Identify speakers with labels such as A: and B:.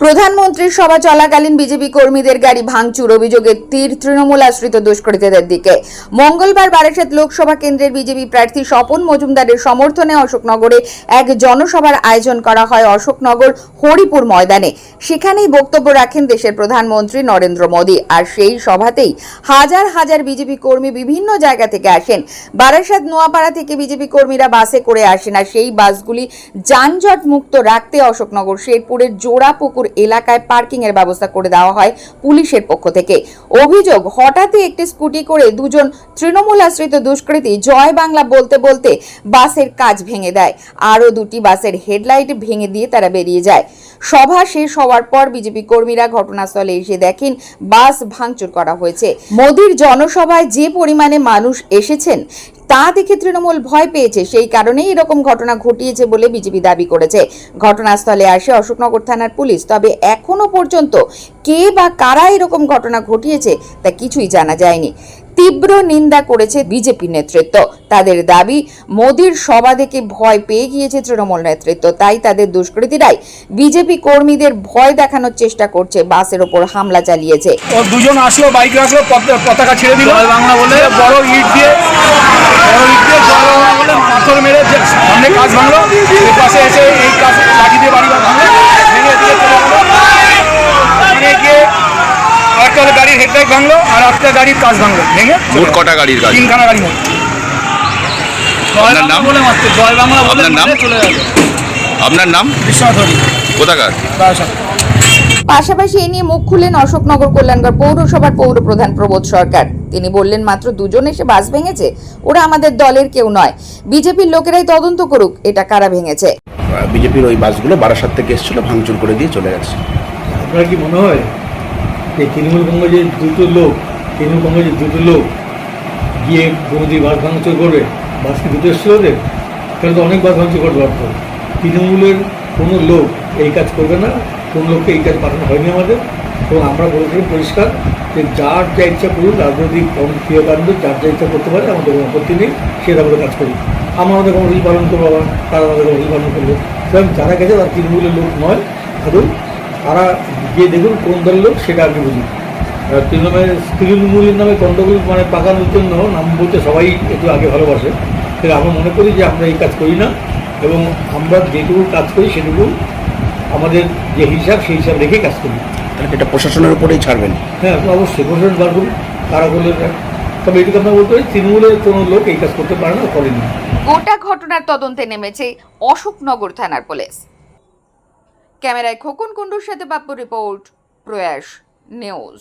A: প্রধানমন্ত্রীর সভা চলাকালীন বিজেপি কর্মীদের গাড়ি ভাঙচুর অভিযোগের তীর তৃণমূল আশ্রিত দুষ্কৃতীদের দিকে। মঙ্গলবার বারাসাত লোকসভা কেন্দ্রের বিজেপি প্রার্থী স্বপন মজুমদারের সমর্থনে অশোকনগরে এক জনসভার আয়োজন করা হয় অশোকনগর হরিপুর ময়দানে। সেখানেই বক্তব্য রাখেন দেশের প্রধানমন্ত্রী নরেন্দ্র মোদী। আর সেই সভাতেই হাজার হাজার বিজেপি কর্মী বিভিন্ন জায়গা থেকে আসেন। বারাসাত নোয়াপাড়া থেকে বিজেপি কর্মীরা বাসে করে আসেন। আর সেই বাসগুলি যানজট মুক্ত রাখতে অশোকনগর, শেরপুরের জোড়াপুকুর এলাকায় পার্কিং এর ব্যবস্থা করে দেওয়া হয় পুলিশের পক্ষ থেকে। অভিযোগ, হঠাৎই একটি স্কুটি করে দুজন তৃণমূল আশ্রিত দুষ্কৃতী জয় বাংলা বলতে বলতে বাসের কাজ ভেঙে দেয়। আরও দুটি বাসের হেডলাইট ভেঙে দিয়ে তারা বেরিয়ে যায়। সভা শেষ হওয়ার পর বিজেপি কর্মীরা ঘটনাস্থলে এসে দেখেন বাস ভাঙচুর করা হয়েছে। মোদির জনসভায় যে পরিমাণে মানুষ এসেছেন তা দেখে তৃণমূল ভয় পেয়েছে। সেই কারণেই এরকম ঘটনা ঘটিয়েছে বলে বিজেপি দাবি করেছে। ঘটনাস্থলে আসে অশোকনগর থানার পুলিশ। তবে এখনও পর্যন্ত কে বা কারা এরকম ঘটনা ঘটিয়েছে তা কিছুই জানা যায়নি। তীব্র নিন্দা করেছে বিজেপি নেতৃত্ব। তাদের দাবি মোদীর সভা দেখে ভয় পেয়ে গিয়েছে তৃণমূল নেতৃত্ব। তাই তাদের দুষ্কৃতীরাই বিজেপি কর্মীদের ভয় দেখানোর চেষ্টা করছে। বাসের ওপর হামলা চালিয়েছে।
B: দুজন আসলো বাইক রাখল পতাকা ছেড়ে দিল। বাংলা বলে বড় ইট দিয়ে বড় ইট দিয়ে জয় বাংলা বলে পাথর মেরে যে সামনে কাজ ভাঙলো এই পাশে এসে এই কাজ লাঠি দিয়ে বাড়ি ভাঙলো ভেঙে দিয়ে চলে গেলো। ওখানে গিয়ে আরেকটা গাড়ির হেডলাইট ভাঙলো আর একটা গাড়ির কাজ ভাঙলো ভেঙে
C: মোট কটা গাড়ির গাড়ি
B: তিনখানা গাড়ি মোট।
C: আপনার নাম?
B: বলে জয় বাংলা বলে
C: নাম?
B: চলে গেল
C: আপনার নাম?
B: বিশ্বনাথ হরি।
C: কোথাকার?
A: পাশাপাশি এ নিয়ে মুখ খুললেন অশোকনগর কল্যাণগড় পৌরসভার পৌর প্রধান প্রবোধ সরকার। তিনি বললেন মাত্র দুজন এসে বাস ভেঙেছে ওরা আমাদের দলের কেউ নয়। বিজেপির লোকেরাই তদন্ত করুক এটা কারা ভেঙেছে?
D: বিজেপির ওই বাসগুলো বারাসাত থেকে এসেছিল ভাঙচুর করে দিয়ে চলে গেছে।
E: আপনার কি মনে হয় যে তৃণমূল কংগ্রেসের দুটো লোক তৃণমূল কংগ্রেসের দুটো লোক গিয়ে মোদি বাস ভাঙচুর করবে? বাস কি দুটো এসেছিল ওদের? তাহলে তো অনেক বাস ভাঙচুর করতে পারতো। তৃণমূলের কোনো লোক এই কাজ করবে না কোন লোককে এই কাজ পাঠানো হয়নি আমাদের। এবং আমরা বলেছিলাম পরিষ্কার যে যার যা ইচ্ছা করুন, রাজনৈতিক ক্রিয়াকাণ্ড যার যা ইচ্ছা করতে পারে, আমাদের কোনো আপত্তি নেই, সে আমরা কাজ করি আমরা আমাদের কোনো কর্মসূচি পালন করব আবার তারা আমাদের কোনো কর্মসূচি পালন করবে। সুতরাং যারা গেছে তারা তৃণমূলের লোক নয়। ধরুন, তারা গিয়ে দেখুন কোন দলের লোক, সেটা বুঝুন আর তৃণমূলের তৃণমূলের নামে গণ্ডগোল মানে পাকানোর জন্য নাম বলতে সবাই একটু আগে ভালোবাসে। কিন্তু আমরা মনে করি যে আমরা এই কাজ করি না, এবং আমরা যেটুকু কাজ করি সেটুকু আমাদের যে হিসাব, সেই হিসাব রেখে কাজ করি।
D: তাহলে এটা প্রশাসনের উপরেই ছাড়বেন?
E: হ্যাঁ অবশ্যই। প্রশাসন বার করুন কারা করলে তবে এটুকু কথা বলতে পারি তৃণমূলের কোনো লোক এই কাজ করতে পারে না করেনি।
A: গোটা ঘটনার তদন্তে নেমেছে অশোকনগর থানার পুলিশ। ক্যামেরায় খোকন কুণ্ডুর সাথে বাপ্পু রিপোর্ট প্রয়াস নিউজ।